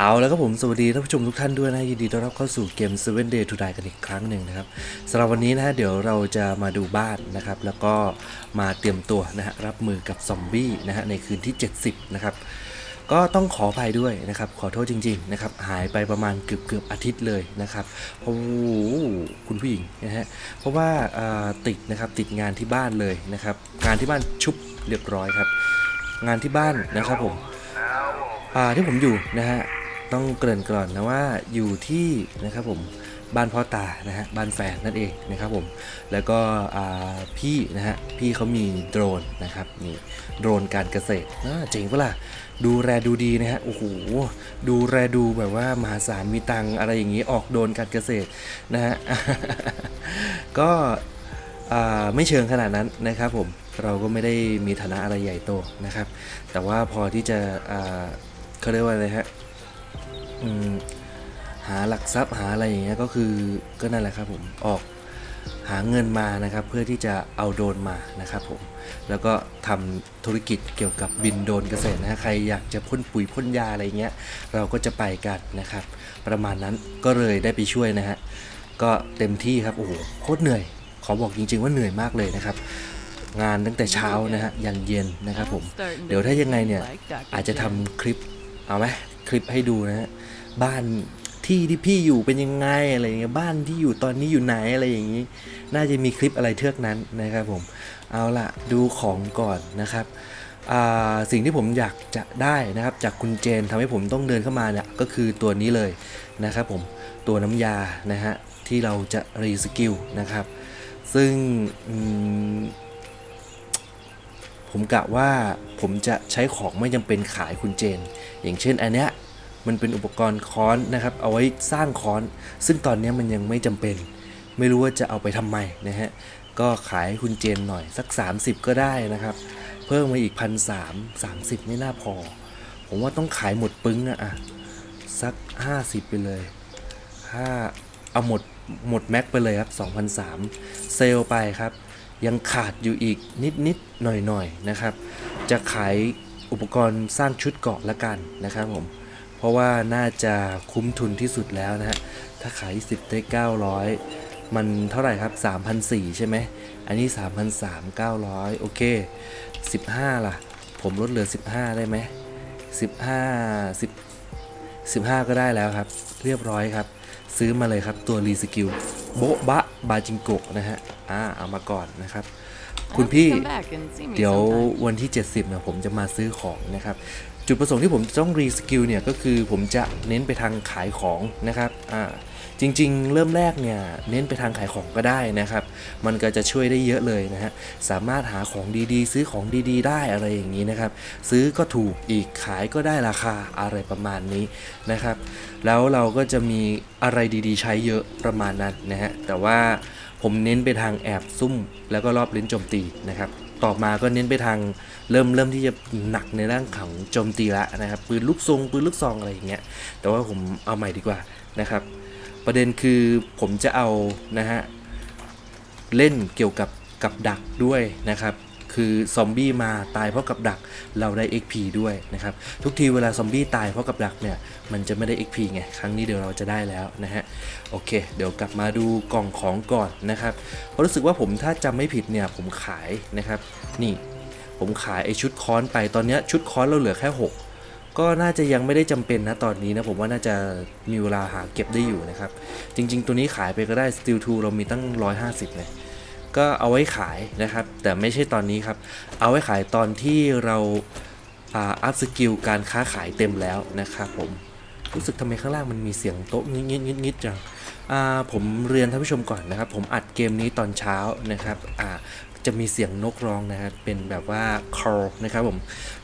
เอาแล้วก็ผมสวัสดีท่านผู้ชมทุกท่านด้วยนะยินดีต้อนรับเข้าสู่เกม 7 Day to Die กันอีกครั้งหนึ่งนะครับสำหรับวันนี้นะฮะเดี๋ยวเราจะมาดูบ้านนะครับ แล้วก็มาเตรียมตัวนะฮะรับมือกับซอมบี้นะฮะในคืนที่ 70 นะครับ ก็ต้องขออภัยด้วยนะครับ ขอโทษจริง ๆ นะครับ หายไปประมาณเกือบเกือบอาทิตย์เลยนะครับเพราะคุณผู้หญิงนะฮะเพราะว่าาติดนะครับติดงานที่บ้านเลยนะครับ งานที่บ้านชุบเรียบร้อยครับ งานที่บ้านนะครับผมที่ผมอยู่นะฮะ ต้องเกริ่นก่อนนะว่าอยู่ที่นะครับผมบ้านพ่อตานะฮะบ้านแฟนนั่นเองนะครับผมแล้วก็พี่นะฮะพี่เขามีโดรนนะครับนี่โดรนการเกษตรน่าเจ๋งปะล่ะดูแลดูดีนะฮะโอ้โหดูแลดูแบบว่ามหาศาลมีตังอะไรอย่างนี้ออกโดนการเกษตรนะฮะก็ไม่เชิงขนาดนั้นนะครับผมเราก็ไม่ได้มีฐานะอะไรใหญ่โตนะครับ แต่ว่าพอที่จะเขาเรียกว่าอะไรฮะ หาหลักทรัพย์หาอะไรอย่างเงี้ยก็คือก็นั่นแหละครับผมออกหาเงินมานะครับ เพื่อที่จะเอาโดนมานะครับผมแล้วก็ทำธุรกิจเกี่ยวกับบินโดนเกษตรนะฮะใครอยากจะพ่นปุ๋ยพ่นยาอะไรเงี้ยเราก็จะไปกันนะครับ ประมาณนั้นก็เลยได้ไปช่วยนะฮะก็เต็มที่ครับโอ้โหโคตรเหนื่อย ขอบอกจริง ๆ ว่าเหนื่อยมากเลยนะครับ งานตั้งแต่เช้านะฮะยันเย็นนะครับผมเดี๋ยวถ้ายังไงเนี่ยอาจจะทำคลิปเอาไหมคลิปให้ดูนะฮะ บ้านที่ที่พี่อยู่เป็นยังไงอะไรอย่างเงี้ยบ้านที่อยู่ตอนนี้อยู่ไหนอะไรอย่างงี้ น่าจะมีคลิปอะไรเทือกนั้นนะครับผมเอาละดูของก่อนนะครับสิ่งที่ผมอยากจะได้นะครับ จากคุณเจนทำให้ผมต้องเดินเข้ามาเนี่ยก็คือตัวนี้เลยนะครับผมตัวน้ำยานะฮะที่เราจะรีสกิลนะครับ ซึ่งผมกะว่าผมจะใช้ของไม่จำเป็นขายคุณเจน อย่างเช่นอันเนี้ย มันเป็นอุปกรณ์ค้อนนะครับ เอาไว้สร้างค้อน ซึ่งตอนนี้มันยังไม่จำเป็น ไม่รู้ว่าจะเอาไปทำไมนะฮะ ก็ขายคุณเจนหน่อยสัก 30 ก็ได้นะครับ เพิ่มมาอีกพันสามสามสิบไม่น่าพอ ผมว่าต้องขายหมดปึ้งอะอะสัก 50 ไปเลยถ้าเอาหมดหมดแม็กไปเลยครับ2,003เซลไปครับ ยังขาดอยู่อีกนิดนิดหน่อยหน่อยนะครับ จะขายอุปกรณ์สร้างชุดเกาะละกันนะครับผม เพราะว่าน่าจะคุ้มทุนที่สุดแล้วนะฮะ ถ้าขาย 10 ได้ 900 มันเท่าไหร่ครับ 3,400 ใช่ไหม อันนี้ 3,300 900 โอเค 15 ล่ะ ผมลดเหลือ 15 ได้ไหม 15 10 15 ก็ได้แล้วครับ เรียบร้อยครับ ซื้อมาเลยครับตัวรีสกิลโบ๊ะบะบาจิงโกะนะฮะ อ่า เอามาก่อนนะครับ คุณพี่ เดี๋ยววันที่ 70เนี่ยผมจะมาซื้อของนะครับ จุดประสงค์ที่ผมต้องรีสกิลเนี่ยก็คือผมจะเน้นไปทางขายของนะครับอ่าจริงๆ เริ่มแรกเนี่ยเน้นไปทางขายของก็ได้นะครับ มันก็จะช่วยได้เยอะเลยนะฮะ สามารถหาของดีๆ ซื้อของดีๆ ได้อะไรอย่างนี้นะครับ ซื้อก็ถูกอีกขายก็ได้ราคาอะไรประมาณนี้นะครับ แล้วเราก็จะมีอะไรดีๆ ใช้เยอะประมาณนั้นนะฮะ แต่ว่าผมเน้นไปทางแอบซุ่ม แล้วก็รอบลิ้นโจมตีนะครับ ต่อมาก็เน้นไปทางเริ่มเริ่มที่จะหนักในเรื่องของโจมตีละนะครับปืนลูกทรงปืนลูกซองอะไรอย่างเงี้ยแต่ว่าผมเอาใหม่ดีกว่านะครับ ประเด็นคือผมจะเอานะฮะเล่นเกี่ยวกับกับดักด้วยนะครับ คือซอมบี้มาตายเพราะกับดักเราได้ XP ด้วยนะครับ ทุกทีเวลาซอมบี้ตายเพราะกับดักเนี่ยมันจะไม่ได้ XP ไง ครั้งนี้เดี๋ยวเราจะได้แล้วนะฮะ โอเค เดี๋ยวกลับมาดูกล่องของก่อนนะครับเพราะรู้สึกว่าผมถ้าจำไม่ผิดเนี่ยผมขายนะครับ นี่ผมขายไอชุดค้อนไปตอนนี้ชุดค้อนเราเหลือแค่ 6ก็น่าจะยังไม่ได้จำเป็นนะตอนนี้นะผมว่าน่าจะมีเวลาหาเก็บได้อยู่นะครับ จริง ๆ ตัวนี้ขายไปก็ได้ Steel 2 เรามีตั้ง 150เลย ก็เอาไว้ขายนะครับ แต่ไม่ใช่ตอนนี้ครับ เอาไว้ขายตอนที่เราอัพสกิลการค้าขายเต็มแล้วนะครับผมรู้สึกทำไมข้างล่างมันมีเสียงโต๊ะงิดงิดงิดงิดจังผมเรียนท่านผู้ชมก่อนนะครับ ผมอัดเกมนี้ตอนเช้านะครับจะมีเสียงนกร้องนะครับเป็นแบบว่า call นะครับผม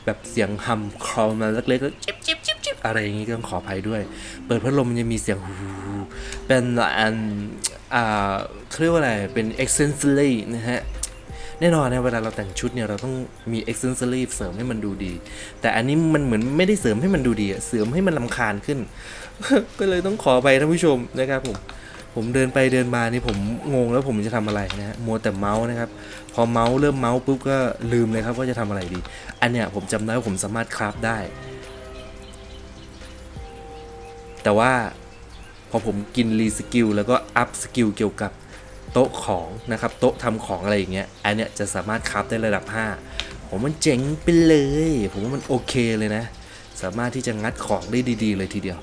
แบบเสียงฮัม call มาเล็กๆแล้วจิบจิบจิบจิบอะไรอย่างงี้ก็ต้องขออภัยด้วย เปิดพัดลมมันจะมีเสียงฮู เป็นอันอ่าเขาเรียกว่าอะไร เป็น accessory นะฮะ แน่นอนนะเวลาเราแต่งชุดเนี่ยเราต้องมี accessory เสริมให้มันดูดี แต่อันนี้มันเหมือนไม่ได้เสริมให้มันดูดีอะเสริมให้มันลำคาญขึ้น ก็เลยต้องขอไปท่านผู้ชมนะครับผมผมเดินไปเดินมานี่ผมงงแล้วผมจะทำอะไรนะฮะมัวแต่เมาส์นะครับ พอเมาส์เริ่มเมาส์ปุ๊บก็ลืมเลยครับว่าจะทำอะไรดี อันเนี้ยผมจำได้ว่าผมสามารถคราฟได้ แต่ว่า อผมกินรีสกิลแล้วก็อัพสกิลเกี่ยวกับโต๊ะของนะครับโต๊ะทำของอะไรอย่างเงี้ยอันเนี้ยจะสามารถคราฟได้ระดับ 5 ผมมันเจ๋งไปเลย ผมว่ามันโอเคเลยนะ สามารถที่จะงัดของได้ดี ๆ เลยทีเดียว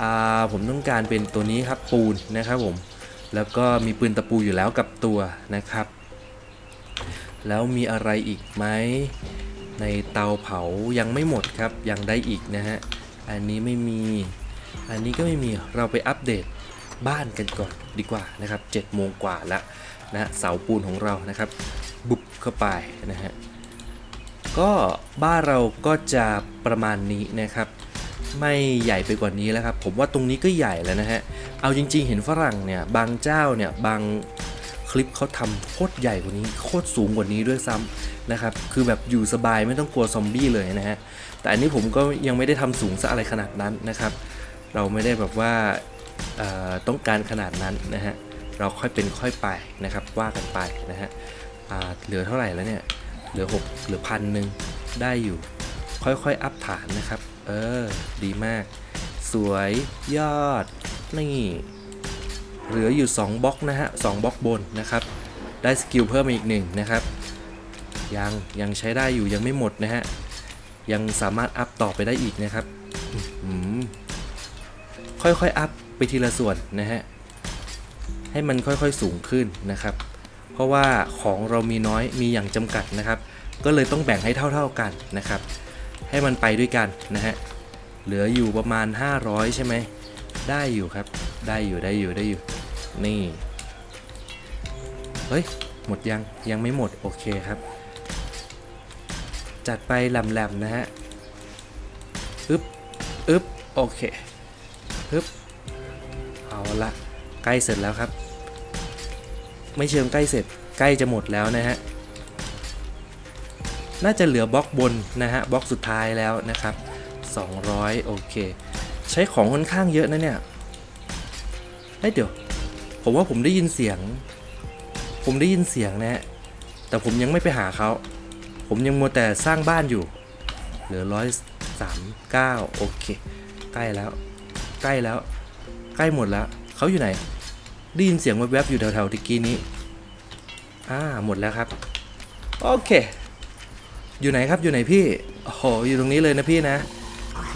อ่าผมต้องการเป็นตัวนี้ครับปูนนะครับผมแล้วก็มีปืนตะปูอยู่แล้วกับตัวนะครับ แล้วมีอะไรอีกไหมในเตาเผายังไม่หมดครับยังได้อีกนะฮะอันนี้ไม่มี อันนี้ก็ไม่มีเราไปอัปเดตบ้านกันก่อนดีกว่านะครับ7โมงกว่าแล้วนะฮะเสาปูนของเรานะครับ บุบเข้าไปนะฮะก็บ้านเราก็จะประมาณนี้นะครับ ไม่ใหญ่ไปกว่านี้แล้วครับผมว่าตรงนี้ก็ใหญ่แล้วนะฮะเอาจริง ๆ เห็นฝรั่งเนี่ยบางเจ้าเนี่ยบางคลิปเขาทำโคตรใหญ่กว่านี้โคตรสูงกว่านี้ด้วยซ้ำนะครับคือแบบอยู่สบายไม่ต้องกลัวซอมบี้เลยนะฮะแต่อันนี้ผมก็ยังไม่ได้ทำสูงซะอะไรขนาดนั้นนะครับ เราไม่ได้แบบว่าต้องการขนาดนั้นนะฮะเราค่อยเป็นค่อยไปนะครับว่ากันไปนะฮะเหลือเท่าไหร่แล้วเนี่ยเหลือ6เหลือพันหนึ่งได้อยู่ ค่อยๆอัพฐานนะครับ เออ ดีมาก สวยยอดนี่เหลืออยู่ 2บล็อกนะฮะ2บล็อกบนนะครับ ได้สกิลเพิ่มมาอีกหนึ่งนะครับ ยังยังใช้ได้อยู่ยังไม่หมดนะฮะยังสามารถอัพต่อไปได้อีกนะครับ ค่อยๆอัพไปทีละส่วนนะฮะให้มันค่อยๆสูงขึ้นนะครับ เพราะว่าของเรามีน้อยมีอย่างจำกัดนะครับ ก็เลยต้องแบ่งให้เท่าๆกันนะครับ ให้มันไปด้วยกันนะฮะเหลืออยู่ประมาณ 500 ใช่ไหมได้อยู่ครับ ได้อยู่ได้อยู่ได้อยู่ นี่ เฮ้ย หมดยัง ยังไม่หมด โอเคครับ จัดไปแหลมๆนะฮะ อึ๊บ อึ๊บ โอเค อึ๊บเอาละใกล้เสร็จแล้วครับ ไม่เชิงใกล้เสร็จใกล้จะหมดแล้วนะฮะน่าจะเหลือบล็อกบนนะฮะบล็อกสุดท้ายแล้วนะครับ 200 โอเค ใช้ของค่อนข้างเยอะนะเนี่ยเฮ้ยเดี๋ยว ผมว่าผมได้ยินเสียง ผมได้ยินเสียงนะฮะแต่ผมยังไม่ไปหาเขาผมยังมัวแต่สร้างบ้านอยู่ เหลือร้อยสามเก้าโอเค ใกล้แล้ว ใกล้แล้ว ใกล้หมดแล้วเขาอยู่ไหนได้ยินเสียงแวบๆอยู่แถวๆตะกี้นี้อ่าหมดแล้วครับ โอเค อยู่ไหนครับอยู่ไหนพี่โอ้โหอยู่ตรงนี้เลยนะพี่นะ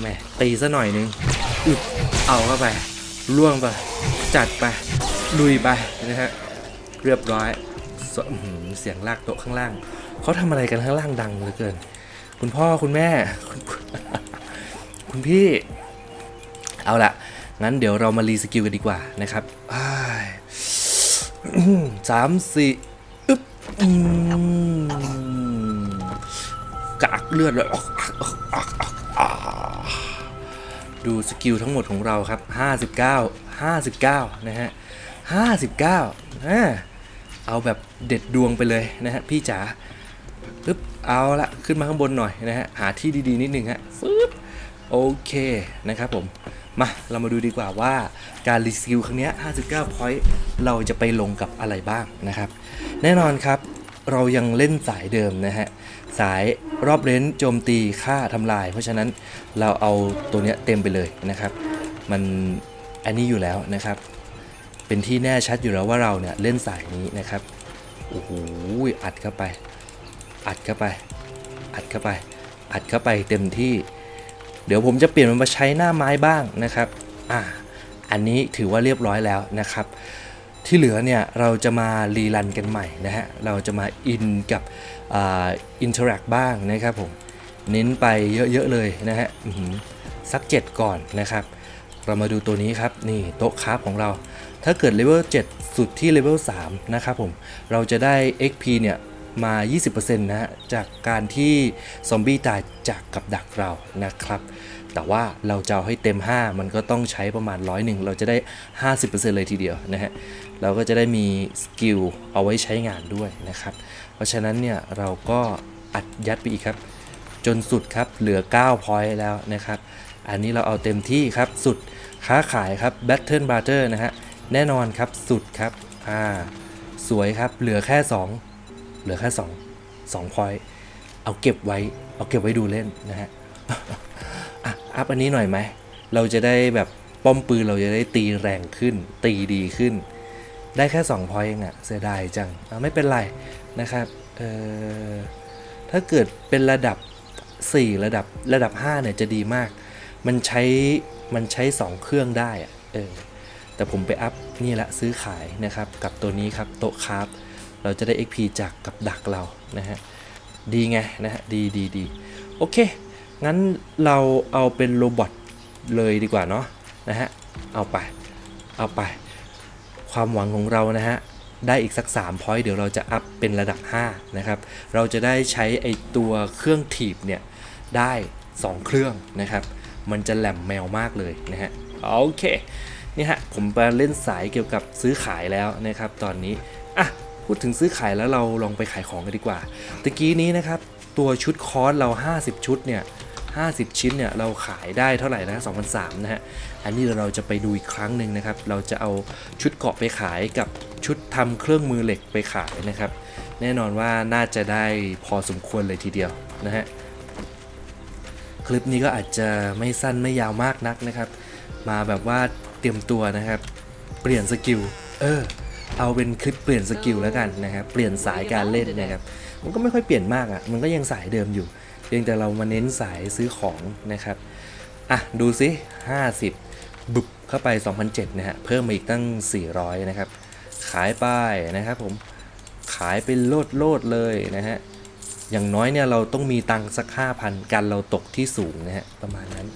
แหมตีซะหน่อยนึงอึบเอาเข้าไปล่วงไปจัดไปลุยไปนะฮะเรียบร้อยเสียงลากโต๊ะข้างล่างเขาทำอะไรกันข้างล่างดังเหลือเกิน คุณพ่อคุณแม่ คุณพี่ เอาละงั้นเดี๋ยวเรามารีสกิลกันดีกว่านะครับสามสี่อึ๊บกากเลือดเลยดูสกิลทั้งหมดของเราครับ 59 59 นะฮะ 59อ่าเอาแบบเด็ดดวงไปเลยนะฮะ พี่จ๋าปึ๊บ เอาละขึ้นมาข้างบนหน่อยนะฮะ หาที่ดีๆ นิดนึงฮะฟึบโอเคนะครับผม มาเรามาดูดีกว่าว่าการรีสกิลครั้งนี้59 point เราจะไปลงกับอะไรบ้างนะครับ แน่นอนครับเรายังเล่นสายเดิมนะฮะ สายรอบเลนโจมตีค่าทำลาย เพราะฉะนั้นเราเอาตัวเนี้ยเต็มไปเลยนะครับ มันอันนี้อยู่แล้วนะครับ เป็นที่แน่ชัดอยู่แล้วว่าเราเนี่ยเล่นสายนี้นะครับโอ้โหอัดเข้าไป อัดเข้าไป อัดเข้าไป อัดเข้าไปเต็มที่ เดี๋ยวผมจะเปลี่ยนมันมาใช้หน้าไม้บ้างนะครับอ่าอันนี้ถือว่าเรียบร้อยแล้วนะครับ ที่เหลือเนี่ยเราจะมารีรันกันใหม่นะฮะเราจะมาอินกับอินเทอร์แอคบ้างนะครับผมเน้นไปเยอะๆเลยนะฮะสัก 7 ก่อนนะครับ เรามาดูตัวนี้ครับ นี่โต๊ะคราฟของเรา ถ้าเกิดเลเวล7สุดที่เลเวล3นะครับผม เราจะได้ XP เนี่ย มา 20%นะฮะจากการที่ซอมบี้ตายจากกับดักเรานะครับ แต่ว่าเราจะเอาให้เต็ม 5 มันก็ต้องใช้ประมาณร้อยหนึ่งเราจะได้ 50%เลยทีเดียวนะฮะเราก็จะได้มีสกิลเอาไว้ใช้งานด้วยนะครับ เพราะฉะนั้นเนี่ยเราก็อัดยัดไปอีกครับ จนสุดครับเหลือ9พอยต์แล้วนะครับ อันนี้เราเอาเต็มที่ครับสุดค้าขายครับ Battle Barter นะฮะแน่นอนครับสุดครับอ่าสวยครับเหลือแค่ 2 เหลือแค่2 2พอยต์เอาเก็บไว้เอาเก็บไว้ดูเล่นนะฮะอะอัพอันนี้หน่อยไหมเราจะได้แบบป้อมปืนเราจะได้ตีแรงขึ้น ตีดีขึ้น ได้แค่2พอยต์เองอะเสียดายจังอะไม่เป็นไรนะครับเอ่อถ้าเกิดเป็นระดับ 4 ระดับระดับ5เนี่ยจะดีมาก มันใช้มันใช้ 2 เครื่องได้อะเออแต่ผมไปอัพนี่แหละซื้อขายนะครับ กับตัวนี้ครับโต๊ะคราฟ เราจะได้ XP จากกับดักเรานะฮะดีไงนะฮะดีดีดีโอเค งั้นเราเอาเป็นโรบอทเลยดีกว่าเนาะนะฮะเอาไปเอาไป ความหวังของเรานะฮะได้อีกสัก3 point เดี๋ยวเราจะอัพเป็นระดับ 5 นะครับ เราจะได้ใช้ไอตัวเครื่องถีบเนี่ยได้ 2 เครื่องนะครับ มันจะแหลมแมวมากเลยนะฮะโอเคนี่ฮะผมไปเล่นสายเกี่ยวกับซื้อขายแล้วนะครับตอนนี้ อะ พูดถึงซื้อขายแล้วเราลองไปขายของกันดีกว่าตะกี้นี้นะครับ ตัวชุดคอร์สเรา 50 ชุดเนี่ย50 ชิ้นเนี่ยเราขายได้เท่าไหร่นะ2,003นะฮะ อันนี้เราจะไปดูอีกครั้งหนึ่งนะครับ เราจะเอาชุดเกาะไปขายกับชุดทำเครื่องมือเหล็กไปขายนะครับ แน่นอนว่าน่าจะได้พอสมควรเลยทีเดียวนะฮะ คลิปนี้ก็อาจจะไม่สั้นไม่ยาวมากนักนะครับ มาแบบว่าเตรียมตัวนะครับ เปลี่ยนสกิล เออ เอาเป็นคลิปเปลี่ยนสกิลแล้วกันนะครับ เปลี่ยนสายการเล่นนะครับ มันก็ไม่ค่อยเปลี่ยนมากอะ่ะ มันก็ยังสายเดิมอยู่ เพียงแต่เรามาเน้นสายซื้อของนะครับ อะ ดูสิ50บุบเข้าไป 2007 นะฮะ เพิ่มมาอีกตั้ง 400 นะครับ ขายไปนะครับผม ขายไปโลดโลดเลยนะฮะ อย่างน้อยเนี่ยเราต้องมีตังค์สัก 5,000 กันเราตกที่สูงนะฮะ ประมาณนั้น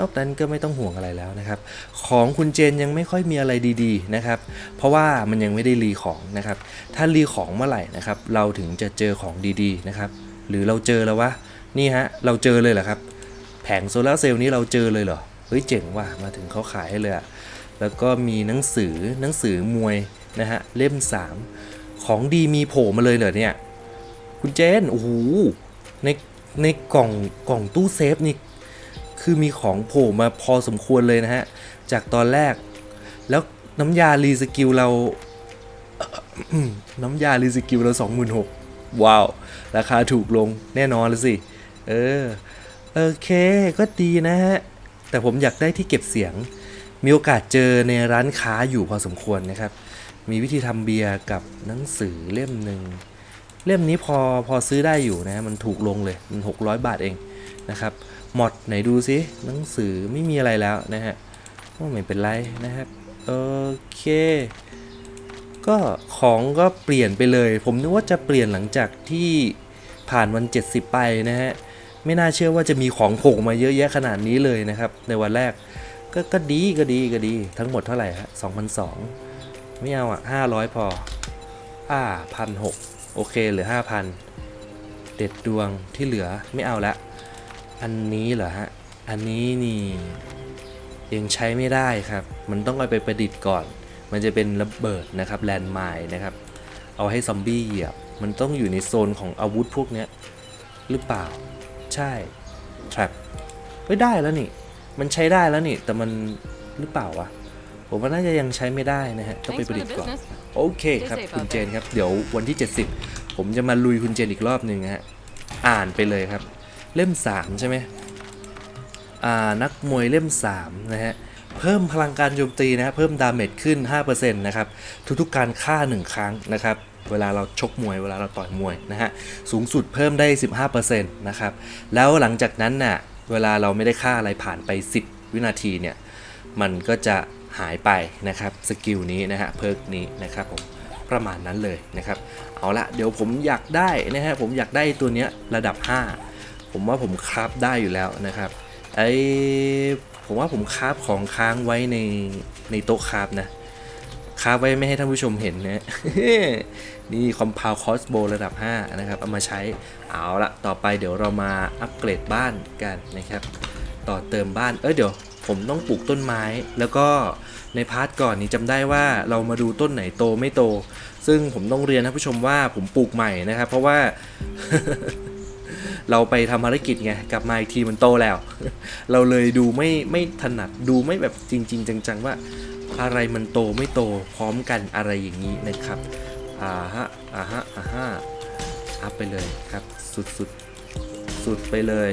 นอกนั้นก็ไม่ต้องห่วงอะไรแล้วนะครับ ของคุณเจนยังไม่ค่อยมีอะไรดีๆนะครับ เพราะว่ามันยังไม่ได้รีของนะครับ ถ้ารีของเมื่อไหร่นะครับ เราถึงจะเจอของดีๆนะครับ หรือเราเจอแล้ววะ นี่ฮะ เราเจอเลยเหรอครับ แผงโซลาร์เซลล์นี้เราเจอเลยเหรอ เฮ้ยเจ๋งว่ะ มาถึงเขาขายให้เลยอะแล้วก็มีหนังสือหนังสือมวยนะฮะ เล่ม 3 ของดีมีโผล่มาเลยเหรอเนี่ย คุณเจน โอ้โห ในในกล่องกล่องตู้เซฟนี่ คือมีของโผล่มาพอสมควรเลยนะฮะ จากตอนแรก แล้วน้ำยารีสกิลเรา น้ำยารีสกิลเรา26,000ว้าว ราคาถูกลงแน่นอนเลยสิ เออ โอเค ก็ดีนะฮะ แต่ผมอยากได้ที่เก็บเสียง มีโอกาสเจอในร้านค้าอยู่พอสมควรนะครับ มีวิธีทำเบียร์กับหนังสือเล่มหนึ่งเล่มนี้พอพอซื้อได้อยู่นะ มันถูกลงเลย มัน 600 บาทเองนะครับ หมดไหนดูซิหนังสือไม่มีอะไรแล้วนะฮะก็ไม่เป็นไรนะครับโอเค ก็ของก็เปลี่ยนไปเลย ผมนึกว่าจะเปลี่ยนหลังจากที่ผ่านวัน 70 ไปนะฮะไม่น่าเชื่อว่าจะมีของโผล่มาเยอะแยะขนาดนี้เลยนะครับ ในวันแรกก็ก็ดีก็ดีก็ดีทั้งหมดเท่าไหร่ฮะ2,002ไม่เอาอะ500พอ อ่าพันหกโอเคเหลือ5,000เด็ดดวงที่เหลือไม่เอาละ อันนี้เหรอฮะ อันนี้นี่ยังใช้ไม่ได้ครับ มันต้องเอาไปประดิษฐ์ก่อน มันจะเป็นระเบิดนะครับแลนด์ไมน์นะครับ เอาให้ซอมบี้เหยียบ มันต้องอยู่ในโซนของอาวุธพวกเนี้ยหรือเปล่า ใช่ trap ไม่ได้แล้วนี่ มันใช้ได้แล้วนี่ แต่มันหรือเปล่าวะ ผมว่าน่าจะยังใช้ไม่ได้นะฮะ ต้องไป Thanks ป for ระดิ the ษฐ์ก่อน business. โอเคครับ Stay safe คุณ out เจนครับ เดี๋ยววันที่ 70 ผมจะมาลุยคุณเจนอีกรอบหนึ่งฮะ อ่านไปเลยครับ เล่ม 3 ใช่ไหมอ่านักมวยเล่ม 3 นะฮะ เพิ่มพลังการโจมตีนะฮะเพิ่มดาเมจขึ้น 5%นะครับ ทุกๆการฆ่า 1 ครั้งนะครับเวลาเราชกมวยเวลาเราต่อยมวยนะฮะสูงสุดเพิ่มได้ 15%นะครับแล้วหลังจากนั้นน่ะเวลาเราไม่ได้ฆ่าอะไรผ่านไป 10 วินาทีเนี่ยมันก็จะหายไปนะครับสกิลนี้นะฮะเพิร์กนี้นะครับผมประมาณนั้นเลยนะครับเอาละเดี๋ยวผมอยากได้นะฮะผมอยากได้ตัวเนี้ยระดับ 5 ผมว่าผมคราฟได้อยู่แล้วนะครับไอผมว่าผมคราฟของค้างไว้ในในโต๊ะคราฟนะคราฟไว้ไม่ให้ท่านผู้ชมเห็นนะนี่คอมพาวคอสโบระดับ 5 นะครับ เอามาใช้เอาละต่อไปเดี๋ยวเรามาอัปเกรดบ้านกันนะครับ ต่อเติมบ้านเอ้ยเดี๋ยวผมต้องปลูกต้นไม้ แล้วก็ในพาร์ทก่อนนี้จำได้ว่าเรามาดูต้นไหนโตไม่โต ซึ่งผมต้องเรียนท่านผู้ชมว่าผมปลูกใหม่นะครับ เพราะว่า เราไปทำภารกิจไงกลับมาอีกทีมันโตแล้ว เราเลยดูไม่ไม่ถนัดดูไม่แบบจริง ๆ จัง ๆ ว่าอะไรมันโตไม่โตพร้อมกันอะไรอย่างนี้นะครับอ่าฮะอ่าฮะอ่าฮะอัพไปเลยครับ สุดสุดสุดไปเลย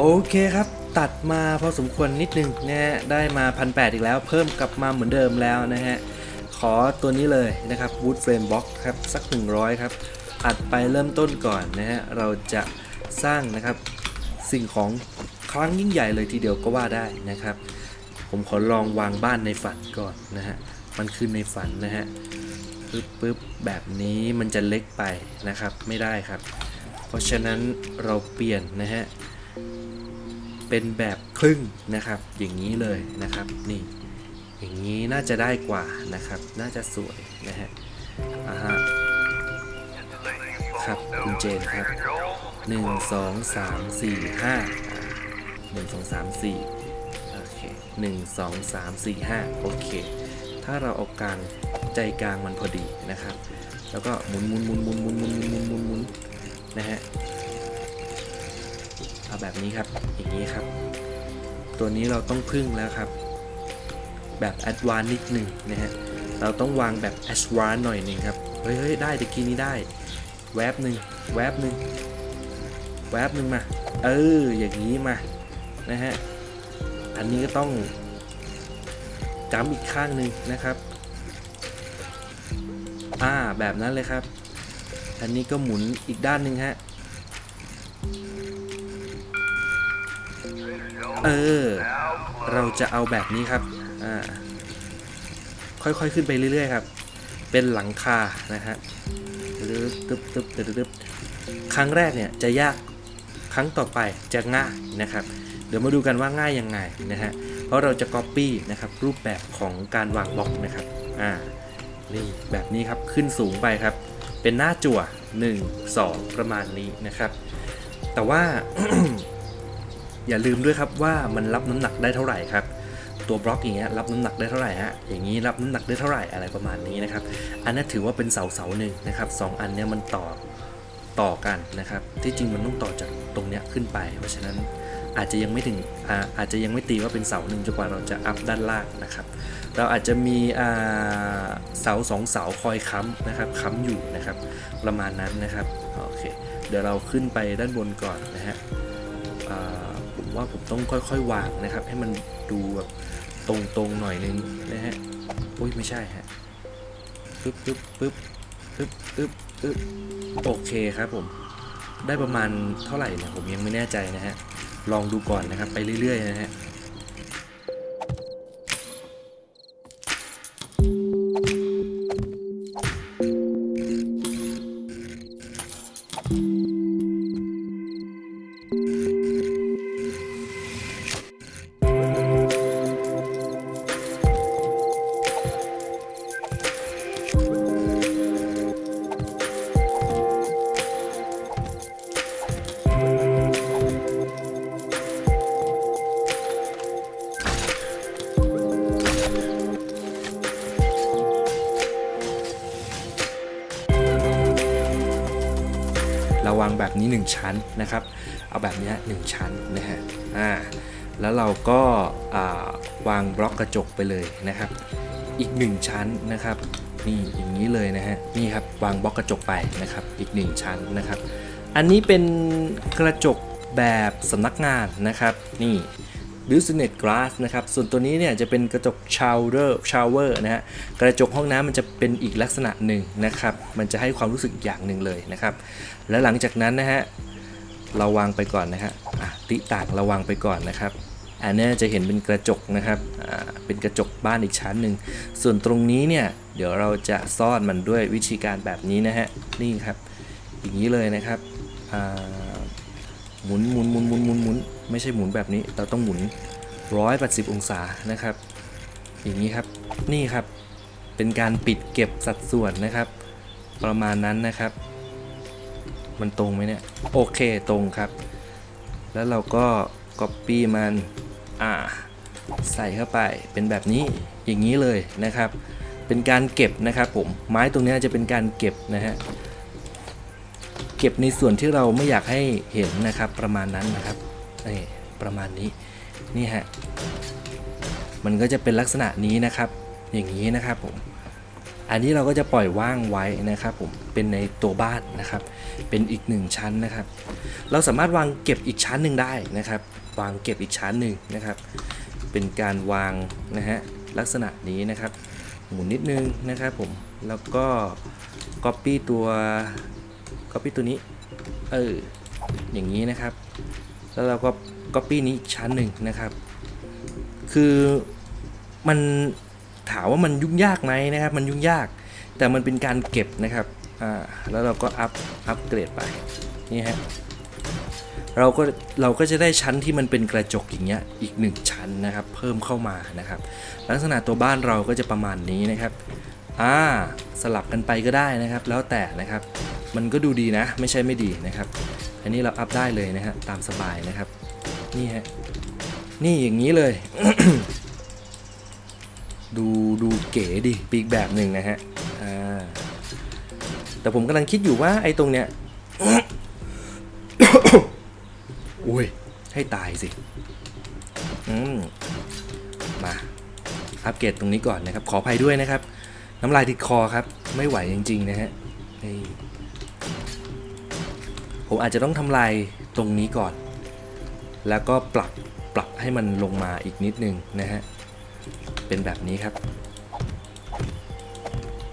โอเคครับ ตัดมาพอสมควรนิดนึงนะฮะได้มาพันแอีกแล้ว เพิ่มกลับมาเหมือนเดิมแล้วนะฮะ ขอตัวนี้เลยนะครับ Wood Frame Box ครับ สัก 100 ครับ อัดไปเริ่มต้นก่อนนะฮะ เราจะสร้างนะครับสิ่งของครั้งยิ่งใหญ่เลยทีเดียวก็ว่าได้นะครับ ผมขอลองวางบ้านในฝันก่อนนะฮะ มันคือในฝันนะฮะปึ๊บปึ๊บแบบนี้มันจะเล็กไปนะครับ ไม่ได้ครับ เพราะฉะนั้นเราเปลี่ยนนะฮะ เป็นแบบครึ่งนะครับ อย่างนี้เลยนะครับนี่อย่างนี้น่าจะได้กว่านะครับ น่าจะสวยนะฮะอ่าฮะครับคุณเจนครับหนึ่งสองสามสี่ห้าหนึ่งสองสามสี่โอเคหนึ่งสองสามสี่ห้าโอเค ถ้าเราเอากลางใจกลางมันพอดีนะครับ แล้วก็หมุนหมุนหมุนหมุนหมุนหมุนหมุนหมุนหมุนนะฮะ เอาแบบนี้ครับอย่างนี้ครับ ตัวนี้เราต้องพึ่งแล้วครับ แบบแอดวานนิดหนึ่งนะฮะเราต้องวางแบบแอดวานหน่อยหนึ่งครับเฮ้ยเฮ้ยได้ตะกี้นี้ได้ แวบหนึ่งแวบหนึ่งแวบหนึ่งมาเอออย่างนี้มานะฮะอันนี้ก็ต้องจำอีกข้างหนึ่งนะครับอ่าแบบนั้นเลยครับ อันนี้ก็หมุนอีกด้านหนึ่งฮะ เออ เราจะเอาแบบนี้ครับ อ่า ค่อยๆขึ้นไปเรื่อยๆครับ เป็นหลังคา นะฮะตึ๊บตึ๊บตึ๊บตึ๊บตึ๊บครั้งแรกเนี่ยจะยาก ครั้งต่อไปจะง่ายนะครับ เดี๋ยวมาดูกันว่าง่ายยังไงนะฮะ เพราะเราจะ Copy นะครับรูปแบบของการวางบล็อกนะครับ อ่า นี่แบบนี้ครับ ขึ้นสูงไปครับ เป็นหน้าจั่ว 1 2 ประมาณนี้นะครับ แต่ว่า อย่าลืมด้วยครับว่ามันรับน้ำหนักได้เท่าไหร่ครับตัวบล็อกอย่างเงี้ยรับน้ำหนักได้เท่าไหร่ฮะอย่างนี้รับน้ำหนักได้เท่าไหร่อะไรประมาณนี้นะครับ อันนั้ถือว่าเป็นเสาเสาหนึ่งนะครับสองอันเนี้ยมันต่อต่อกันนะครับ ที่จริงมันต้องต่อจากตรงเนี้ยขึ้นไป เพราะฉะนั้นอาจจะยังไม่ถึงอาอาจจะยังไม่ตีว่าเป็นเสาหนึ่งจนกว่าเราจะอัพด้านล่างนะครับ เราอาจจะมีเสาสองเสาคอยค้ำนะครับค้ำอยู่นะครับ ประมาณนั้นนะครับโอเคเดี๋ยวเราขึ้นไปด้านบนก่อนนะฮะ ผมว่าผมต้องค่อยๆวางนะครับ ให้มันดูแบบตรงๆหน่อยนึงนะฮะอุ้ยไม่ใช่ฮะปึ๊บปึ๊บปึ๊บปึ๊บปึ๊บปึ๊บโอเคครับผมได้ประมาณเท่าไหร่เนี่ยผมยังไม่แน่ใจนะฮะลองดูก่อนนะครับไปเรื่อยๆนะฮะ 1 ชั้นนะครับ เอาแบบนี้ยหนึ่งชั้นนะฮะอ่าแล้วเราก็าวางบล็อกกระจกไปเลยนะครับ อีก 1 ชั้นนะครับนี่อย่างนี้เลยนะฮะนี่ครับวางบล็อกกระจกไปนะครับ อีก 1 ชั้นนะครับ อันนี้เป็นกระจกแบบสำนักงานนะครับ นี่ Business Glass นะครับ ส่วนตัวนี้เนี่ยจะเป็นกระจก shower shower นะฮะ กระจกห้องน้ำมันจะเป็นอีกลักษณะหนึ่งนะครับ มันจะให้ความรู้สึกอย่างหนึ่งเลยนะครับ และหลังจากนั้นนะฮะ เราวางไปก่อนนะฮะอะติต่างเราวางไปก่อนนะครับอันนี้จะเห็นเป็นกระจกนะครับอ่าเป็นกระจกบ้านอีกชั้นหนึ่ง ส่วนตรงนี้เนี่ย เดี๋ยวเราจะซ่อนมันด้วยวิธีการแบบนี้นะฮะ นี่ครับ อย่างนี้เลยนะครับอ่า หมุนหมุนหมุนหมุนหมุนหมุนไม่ใช่หมุนแบบนี้ เราต้องหมุน180 องศานะครับ อย่างนี้ครับ นี่ครับ เป็นการปิดเก็บสัดส่วนนะครับ ประมาณนั้นนะครับ มันตรงไหมเนี่ย โอเคตรงครับ แล้วเราก็ Copy มัน อ่า ใส่เข้าไปเป็นแบบนี้ อย่างนี้เลยนะครับ เป็นการเก็บนะครับผม ไม้ตรงนี้จะเป็นการเก็บนะฮะ เก็บในส่วนที่เราไม่อยากให้เห็นนะครับประมาณนั้นนะครับนี่ประมาณนี้นี่ฮะมันก็จะเป็นลักษณะนี้นะครับ อย่างนี้นะครับผมอันนี้เราก็จะปล่อยว่างไว้นะครับผมเป็นในตัวบ้านนะครับ เป็นอีกหนึ่งชั้นนะครับ เราสามารถวางเก็บอีกชั้นหนึ่งได้นะครับ วางเก็บอีกชั้นหนึ่งนะครับ เป็นการวางนะฮะลักษณะนี้นะครับ หมุนนิดนึงนะครับผมแล้วก็ Copy ตัว Copy ตัวนี้ เออ อย่างนี้นะครับ แล้วเราก็ Copy นี้อีกชั้นหนึ่งนะครับ คือมันถามว่ามันยุ่งยากไหมนะครับ มันยุ่งยาก แต่มันเป็นการเก็บนะครับ อ่า แล้วเราก็อัพ อัพเกรดไป นี่ฮะ เราก็ เราก็จะได้ชั้นที่มันเป็นกระจกอย่างเงี้ย อีกหนึ่งชั้นนะครับ เพิ่มเข้ามานะครับ ลักษณะตัวบ้านเราก็จะประมาณนี้นะครับ อ่า สลับกันไปก็ได้นะครับ แล้วแต่นะครับ มันก็ดูดีนะ ไม่ใช่ไม่ดีนะครับ อันนี้เราอัพได้เลยนะฮะตามสบายนะครับ นี่ฮะ นี่อย่างนี้เลย ดูดูเก๋ดิปีกแบบหนึ่งนะฮะ อ่า แต่ผมกำลังคิดอยู่ว่าไอ้ตรงเนี้ย อุ้ย ให้ตายสิ อืม มาอัปเกรดตรงนี้ก่อนนะครับ ขออภัยด้วยนะครับ น้ำลายติดคอครับ ไม่ไหวจริงๆนะฮะ นี่ ผมอาจจะต้องทำลายตรงนี้ก่อน แล้วก็ปรับปรับให้มันลงมาอีกนิดนึงนะฮะ เป็นแบบนี้ครับ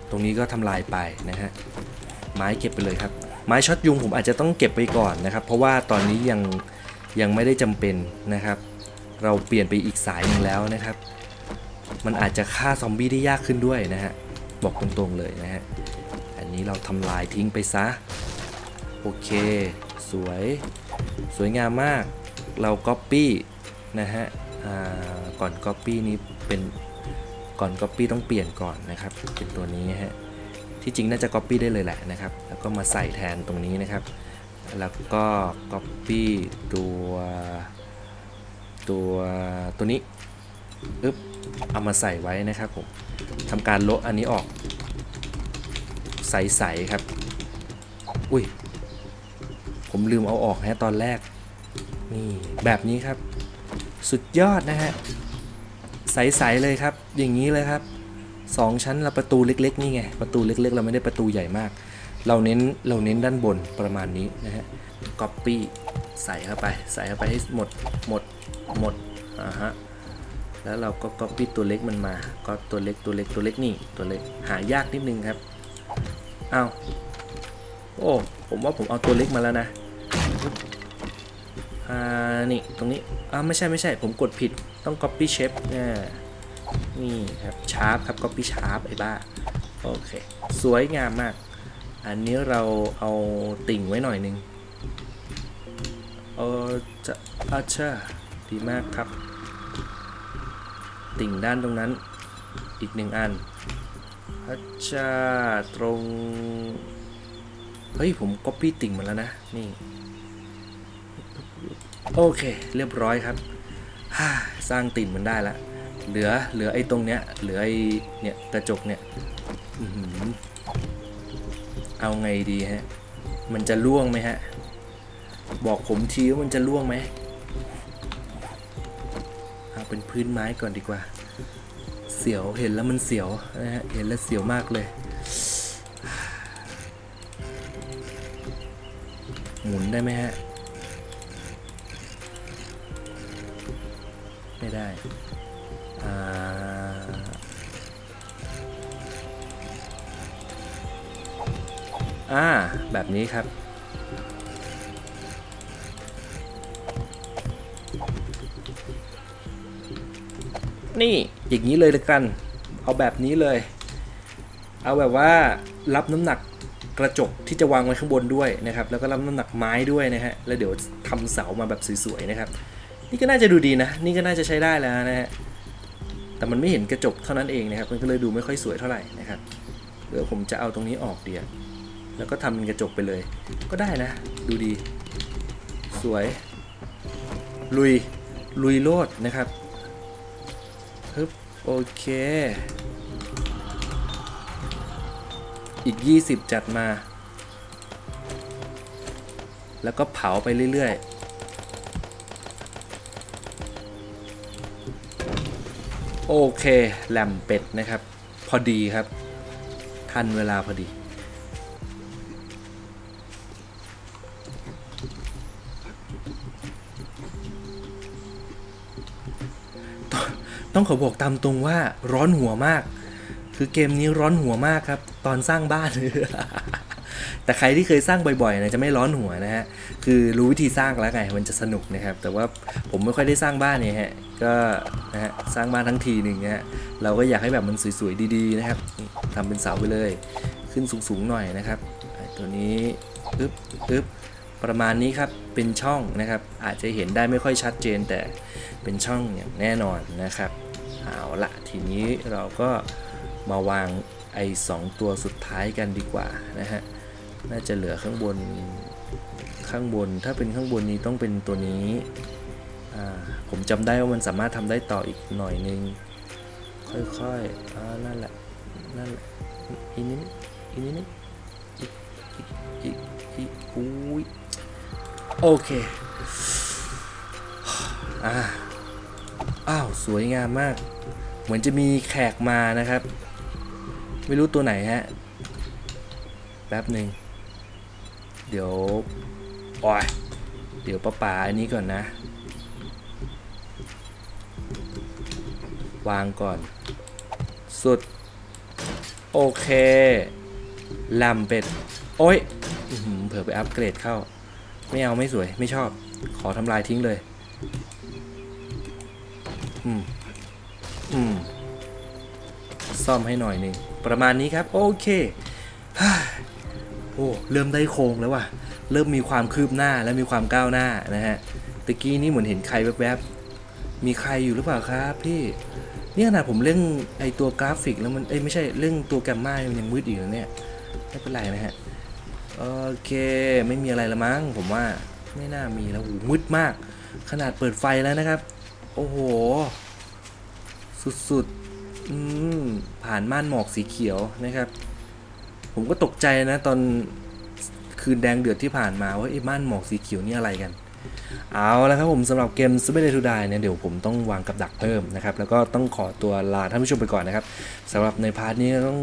ตรงนี้ก็ทำลายไปนะฮะ ไม้เก็บไปเลยครับ ไม้ช็อตยุงผมอาจจะต้องเก็บไปก่อนนะครับ เพราะว่าตอนนี้ยังยังไม่ได้จำเป็นนะครับ เราเปลี่ยนไปอีกสายหนึ่งแล้วนะครับ มันอาจจะฆ่าซอมบี้ได้ยากขึ้นด้วยนะฮะ บอกตรงๆเลยนะฮะ อันนี้เราทำลายทิ้งไปซะ โอเค สวย สวยงามมาก เราก๊อปปี้นะฮะก่อนก๊อปปี้นี้เป็นก่อนก๊อปปี้ต้องเปลี่ยนก่อนนะครับ เป็นตัวนี้ฮะ ที่จริงน่าจะก๊อปปี้ได้เลยแหละนะครับ แล้วก็มาใส่แทนตรงนี้นะครับ แล้วก็ก๊อปปี้ตัวตัวตัวนี้อึ๊บเอามาใส่ไว้นะครับผมทำการลบอันนี้ออก ใสๆครับ อุ้ย ผมลืมเอาออกฮะตอนแรก นี่แบบนี้ครับ สุดยอดนะฮะ ใส ๆ เลยครับ อย่างนี้เลยครับสองชั้นเราประตูเล็ก ๆ นี่ไง ประตูเล็ก ๆ เราไม่ได้ประตูใหญ่มาก เราเน้นเราเน้นด้านบนประมาณนี้นะฮะก๊อปปี้ใส่เข้าไป ใส่เข้าไปให้หมดหมดหมดอ่าฮะแล้วเราก็ copy ตัวเล็กมันมา ก็ตัวเล็กตัวเล็กตัวเล็กนี่ตัวเล็กหายากนิดนึงครับอ้าว โอ้ ผมว่าผมเอาตัวเล็กมาแล้วนะอ่า นี่ ตรงนี้ อ่า ไม่ใช่ไม่ใช่ ผมกดผิด ต้อง copy shape อ่านี่ครับ sharp ครับ copy sharp ไอ้บ้า โอเค สวยงามมาก อันนี้เราเอาติ่งไว้หน่อยนึงเออจะอาชาดีมากครับ ติ่งด้านตรงนั้น อีกหนึ่งอันอาชาตรง เฮ้ย ผมก๊อปปี้ติ่งมาแล้วนะ นี่ โอเค เรียบร้อยครับ สร้างติ่งมันได้ละ เหลือ เหลือไอ้ตรงเนี้ย เหลือไอ้เนี่ย กระจกเนี่ยเอาไงดีฮะ มันจะล่วงไหมฮะ บอกผมทีว่ามันจะล่วงไหมเอาเป็นพื้นไม้ก่อนดีกว่า เสียว เห็นแล้วมันเสียวนะฮะ เห็นแล้วเสียวมากเลย หมุนได้ไหมฮะ ไม่ได้ อ่า อ่า แบบนี้ครับ นี่อย่างนี้เลยละกัน เอาแบบนี้เลย เอาแบบว่ารับน้ำหนัก กระจกที่จะวางไว้ข้างบนด้วยนะครับ แล้วก็รับน้ำหนักไม้ด้วยนะฮะ แล้วเดี๋ยวทำเสามาแบบสวยๆนะครับ นี่ก็น่าจะดูดีนะ นี่ก็น่าจะใช้ได้แล้วนะฮะ แต่มันไม่เห็นกระจกเท่านั้นเองนะครับ มันก็เลยดูไม่ค่อยสวยเท่าไหร่นะครับเดี๋ยวผมจะเอาตรงนี้ออกเดียวแล้วก็ทำเป็นกระจกไปเลย ก็ได้นะ ดูดี สวย ลุย ลุยโลดนะครับฮึบโอเค อีก 20 จัดมา แล้วก็เผาไปเรื่อย ๆโอเคแหลมเป็ดนะครับ พอดีครับ ทันเวลาพอดี ต้องต้องขอบอกตามตรงว่าร้อนหัวมาก คือเกมนี้ร้อนหัวมากครับ ตอนสร้างบ้าน แต่ใครที่เคยสร้างบ่อยๆนะจะไม่ร้อนหัวนะฮะ คือรู้วิธีสร้างแล้วไงมันจะสนุกนะครับ แต่ว่าผมไม่ค่อยได้สร้างบ้านเนี่ยฮะ ก็นะฮะสร้างบ้านทั้งทีหนึ่งนะฮะ เราก็อยากให้แบบมันสวยๆดี ๆ นะครับทำเป็นเสาไปเลย ขึ้นสูงๆหน่อยนะครับ ตัวนี้อึ๊บอึ๊บประมาณนี้ครับ เป็นช่องนะครับ อาจจะเห็นได้ไม่ค่อยชัดเจนแต่เป็นช่องอย่างแน่นอนนะครับ เอาละทีนี้เราก็มาวาง ไอ้สองตัวสุดท้ายกันดีกว่านะฮะ น่าจะเหลือข้างบน ข้างบน ถ้าเป็นข้างบนนี้ต้องเป็นตัวนี้ ผมจำได้ว่ามันสามารถทำได้ต่ออีกหน่อยนึง ค่อยๆอ่านั่นแหละ นั่นแหละอีนิดอีนิดนึงอีกอีกอีกอีกอุ้ยโอเค อ่าอ้าว สวยงามมาก เหมือนจะมีแขกมานะครับ ไม่รู้ตัวไหนฮะ แป๊บหนึ่ง เดี๋ยวโอ้ยเดี๋ยวป้าป๋าอันนี้ก่อนนะ วางก่อน สุด โอเคลำเป็ด โอ้ยเผื่อไปอัปเกรดเข้า ไม่เอาไม่สวยไม่ชอบ ขอทำลายทิ้งเลย อืม ซ่อมให้หน่อยหนึ่งประมาณนี้ครับโอเคโอ้เริ่มได้โครงแล้วว่ะเริ่มมีความคืบหน้าและมีความก้าวหน้านะฮะตะกี้นี่เหมือนเห็นใครแวบๆมีใครอยู่หรือเปล่าครับพี่นี่ขนาดผมเร่องไอตัวกราฟิกแล้วมันเอ้ยไม่ใช่เรื่องตัวแกมมามันยังมืดอยู่นะเนี่ยไม่เป็นไรนะฮะโอเคไม่มีอะไรละมั้งผมว่าไม่น่ามีแล้วมืดมาก ขนาดเปิดไฟแล้วนะครับ โอ้โห สุดๆ อืมผ่านม่านหมอกสีเขียวนะครับ ผมก็ตกใจนะตอนคืนแดงเดือดที่ผ่านมาว่าไอ้ม่านหมอกสีเขียวนี่อะไรกัน เอาละครับผมสำหรับเกม s p i r i t to Die เนี่ยเดี๋ยวผมต้องวางกับดักเพิ่มนะครับ แล้วก็ต้องขอตัวลาท่านผู้ชมไปก่อนนะครับสำหรับในพาร์ทนี้ต้อง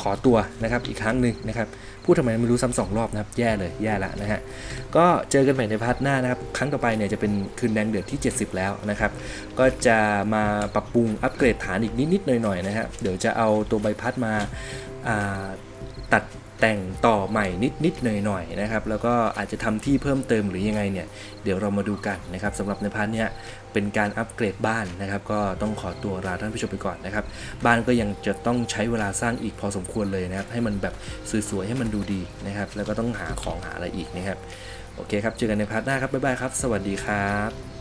ขอตัวนะครับอีกครั้งหนึ่งนะครับ พูดทำไมไม่รู้ซ้ำสองรอบนะครับ แย่เลย แย่ละนะฮะ ก็เจอกันใหม่ในพาร์ทหน้านะครับ ครั้งต่อไปเนี่ยจะเป็นคืนแดงเดือดที่ 70 แล้วนะครับ ก็จะมาปรับปรุงอัปเกรดฐานอีกนิดๆหน่อยๆนะฮะ เดี๋ยวจะเอาตัวใบพัดมาาตัด แต่งต่อใหม่นิดๆหน่อยๆนะครับ แล้วก็อาจจะทำที่เพิ่มเติมหรือยังไงเนี่ย เดี๋ยวเรามาดูกันนะครับสำหรับในพาร์ทเนี้ยเป็นการอัปเกรดบ้านนะครับ ก็ต้องขอตัวลาท่านผู้ชมไปก่อนนะครับ บ้านก็ยังจะต้องใช้เวลาสร้างอีกพอสมควรเลยนะครับ ให้มันแบบสวยๆให้มันดูดีนะครับ แล้วก็ต้องหาของหาอะไรอีกนะครับ โอเคครับ เจอกันในพาร์ทหน้าครับ บ๊ายบายครับ สวัสดีครับ